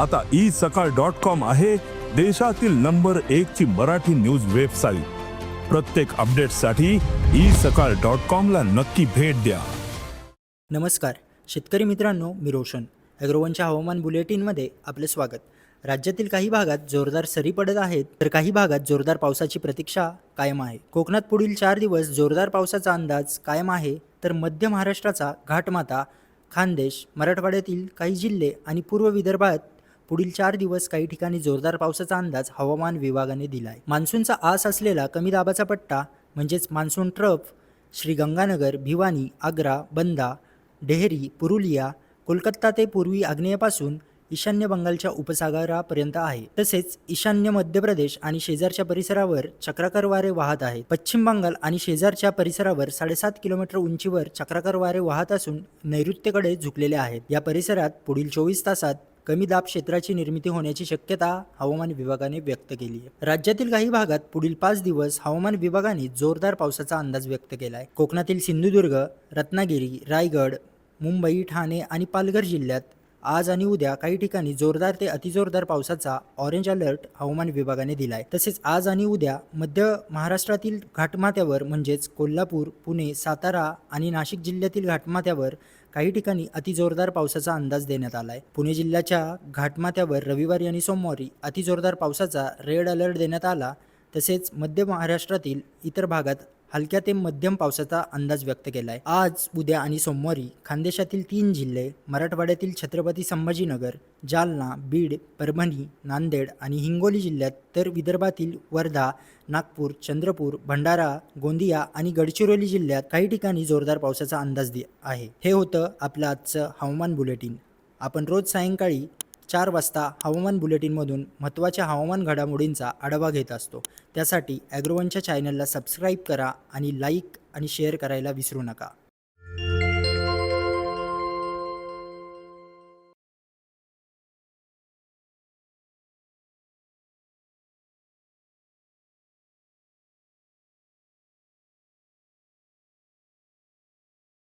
आता ई सकाळ dot com आहे देशातील नंबर एक ची मराठी न्यूज वेबसाईट. प्रत्येक अपडेटसाठी ई सकाळ डॉट कॉम ला नक्की भेट द्या. नमस्कार. शेतकरी मित्रांनो मी रोशन. ॲग्रोवनच्या हवामान बुलेटिनमध्ये आपले स्वागत. राज्यातील काही भागात जोरदार सरी पडत आहेत तर काही भागात जोरदार पावसाची प्रतीक्षा कायम आहे. कोकणात पुढील चार दिवस जोरदार पावसाचा अंदाज कायम आहे तर मध्य महाराष्ट्राचा घाटमाता खानदेश मराठवाड्यातील काही जिल्हे आणि पूर्व विदर्भात पुढील चार दिवस काही ठिकाणी जोरदार पावसाचा अंदाज हवामान विभागाने दिला आहे मान्सूनचा आस असलेला कमी दाबाचा पट्टा म्हणजेच मान्सून ट्रफ श्रीगंगानगर भिवानी आग्रा बंदा डेहरी पुरुलिया कोलकाता ते पूर्वी आग्नेयपासून ईशान्य बंगालच्या उपसागरापर्यंत आहे. तसेच ईशान्य मध्य प्रदेश आणि शेजारच्या परिसरावर चक्राकार वारे वाहत आहेत पश्चिम बंगाल आणि शेजारच्या परिसरावर साडेसात किलोमीटर उंचीवर चक्राकार वारे वाहत असून नैऋत्येकडे झुकलेले आहेत. या परिसरात पुढील चोवीस तासात कमी दाब क्षेत्राची निर्मिती होण्याची शक्यता हवामान विभागाने व्यक्त केली आहे. राज्यातील काही भागात पुढील पाच दिवस हवामान विभागाने जोरदार पावसाचा अंदाज व्यक्त केला आहे कोकणातील सिंधुदुर्ग रत्नागिरी रायगड मुंबई ठाणे आणि पालघर जिल्ह्यात आज आणि उद्या काही ठिकाणी जोरदार ते अतिजोरदार पावसाचा ऑरेंज अलर्ट हवामान विभागाने दिलाय. तसेच आज आणि उद्या मध्य महाराष्ट्रातील घाटमाथ्यावर म्हणजेच कोल्हापूर पुणे सातारा आणि नाशिक जिल्ह्यातील घाटमाथ्यावर काही ठिकाणी अतिजोरदार पावसाचा अंदाज देण्यात आला आहे पुणे जिल्ह्याच्या घाटमाथ्यावर रविवारी आणि सोमवारी अतिजोरदार पावसाचा रेड अलर्ट देण्यात आला. तसेच मध्य महाराष्ट्रातील इतर भागात हलक्या ते मध्यम पावसाचा अंदाज व्यक्त केला आहे आज उद्या आणि सोमवारी खानदेशातील तीन जिल्हे मराठवाड्यातील छत्रपती संभाजीनगर जालना बीड परभणी नांदेड आणि हिंगोली जिल्ह्यात तर विदर्भातील वर्धा नागपूर चंद्रपूर भंडारा गोंदिया आणि गडचिरोली जिल्ह्यात काही ठिकाणी जोरदार पावसाचा अंदाज दि आहे. हे होतं आपलं आजचं हवामान बुलेटिन. आपण रोज सायंकाळी चार वाजता हवामान बुलेटिनमधून महत्त्वाच्या हवामान घडामोडींचा आढावा घेत असतो. त्यासाठी ॲग्रोवनच्या चॅनलला सबस्क्राईब करा आणि लाईक आणि शेअर करायला विसरू नका.